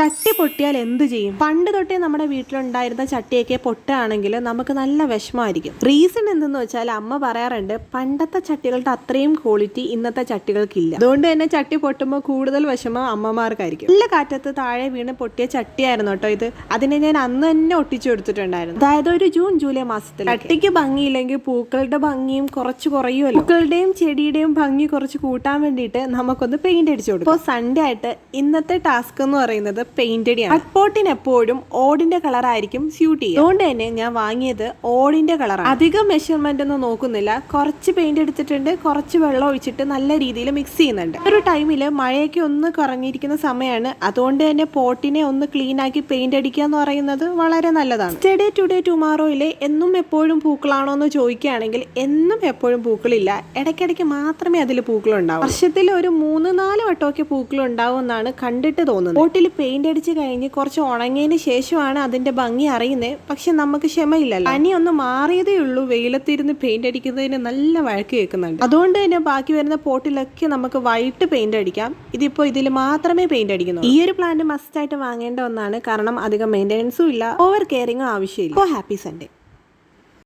ചട്ടി പൊട്ടിയാൽ എന്ത് ചെയ്യും? പണ്ട് തൊട്ടേ നമ്മുടെ വീട്ടിലുണ്ടായിരുന്ന ചട്ടിയൊക്കെ പൊട്ടുകയാണെങ്കിൽ നമുക്ക് നല്ല വിഷമമായിരിക്കും റീസൺ എന്തെന്ന് വെച്ചാൽ അമ്മ പറയാറുണ്ട് പണ്ടത്തെ ചട്ടികളുടെ അത്രയും ക്വാളിറ്റി ഇന്നത്തെ ചട്ടികൾക്കില്ല. അതുകൊണ്ട് തന്നെ ചട്ടി പൊട്ടുമ്പോൾ കൂടുതൽ വിഷമം അമ്മമാർക്കായിരിക്കും. നല്ല കാറ്റത്ത് താഴെ വീണ് പൊട്ടിയ ചട്ടിയായിരുന്നു കേട്ടോ ഇത്. അതിനെ ഞാൻ അന്ന് തന്നെ ഒട്ടിച്ചു കൊടുത്തിട്ടുണ്ടായിരുന്നു. അതായത് ഒരു ജൂൺ ജൂലൈ മാസത്തിൽ ചട്ടിക്ക് ഭംഗിയില്ലെങ്കിൽ പൂക്കളുടെ ഭംഗിയും കുറച്ച് കുറയുമല്ലോ. പൂക്കളുടെയും ചെടിയുടെയും ഭംഗി കുറച്ച് കൂട്ടാൻ വേണ്ടിയിട്ട് നമുക്കൊന്ന് പെയിന്റ് അടിച്ചു കൊടുക്കും. അപ്പോൾ സൺഡേ ആയിട്ട് ഇന്നത്തെ ടാസ്ക് എന്ന് പറയുന്നത് പെയിന്റ് അടിയാണ് കട്ട്പോട്ടിന് എപ്പോഴും ഓടിന്റെ കളർ ആയിരിക്കും സ്യൂട്ട് ചെയ്യുക. അതുകൊണ്ട് തന്നെ ഞാൻ വാങ്ങിയത് ഓടിന്റെ കളറാണ്. അധികം മെഷർമെന്റ് ഒന്നും നോക്കുന്നില്ല. കുറച്ച് പെയിന്റ് എടുത്തിട്ടുണ്ട് കുറച്ച് വെള്ളം ഒഴിച്ചിട്ട് നല്ല രീതിയിൽ മിക്സ് ചെയ്യുന്നുണ്ട്. ഒരു ടൈമിൽ മഴയൊക്കെ ഒന്ന് കുറഞ്ഞിരിക്കുന്ന സമയമാണ് അതുകൊണ്ട് തന്നെ പോട്ടിനെ ഒന്ന് ക്ലീൻ ആക്കി പെയിന്റ് അടിക്കുക എന്ന് പറയുന്നത് വളരെ നല്ലതാണ്. ടുഡേ ടുഡേ ടുമാറോയിലെ എന്നും എപ്പോഴും പൂക്കളാണോ എന്ന് ചോദിക്കുകയാണെങ്കിൽ എന്നും എപ്പോഴും പൂക്കളില്ല. ഇടയ്ക്കിടയ്ക്ക് മാത്രമേ അതിൽ പൂക്കളുണ്ടാവും. വർഷത്തിൽ ഒരു മൂന്ന് നാല് വട്ടമൊക്കെ പൂക്കളുണ്ടാവും എന്നാണ് കണ്ടിട്ട് തോന്നുന്നത്. പോട്ടിൽ പെയിന്റ് അടിച്ച് കഴിഞ്ഞ് കുറച്ച് ഉണങ്ങിയതിന് ശേഷമാണ് അതിന്റെ ഭംഗി അറിയുന്നത് പക്ഷെ നമുക്ക് ക്ഷമയില്ലല്ലോ. പനി ഒന്ന് മാറിയതേ ഉള്ളൂ. വെയിലത്തിരുന്ന് പെയിന്റ് അടിക്കുന്നതിന് നല്ല വഴക്ക് കേൾക്കുന്നുണ്ട്. അതുകൊണ്ട് തന്നെ ബാക്കി വരുന്ന പോട്ടിലൊക്കെ നമുക്ക് വൈറ്റ് പെയിന്റ് അടിക്കാം ഇതിപ്പോൾ ഇതിൽ മാത്രമേ പെയിന്റ് അടിക്കുന്നു ഈ ഒരു പ്ലാന്റ് മസ്റ്റായിട്ട് വാങ്ങേണ്ട ഒന്നാണ്. കാരണം അധികം മെയിന്റെനൻസും ഇല്ല. ഓവർ കെയറിങ്ങും ആവശ്യമില്ല. Oh happy Sunday.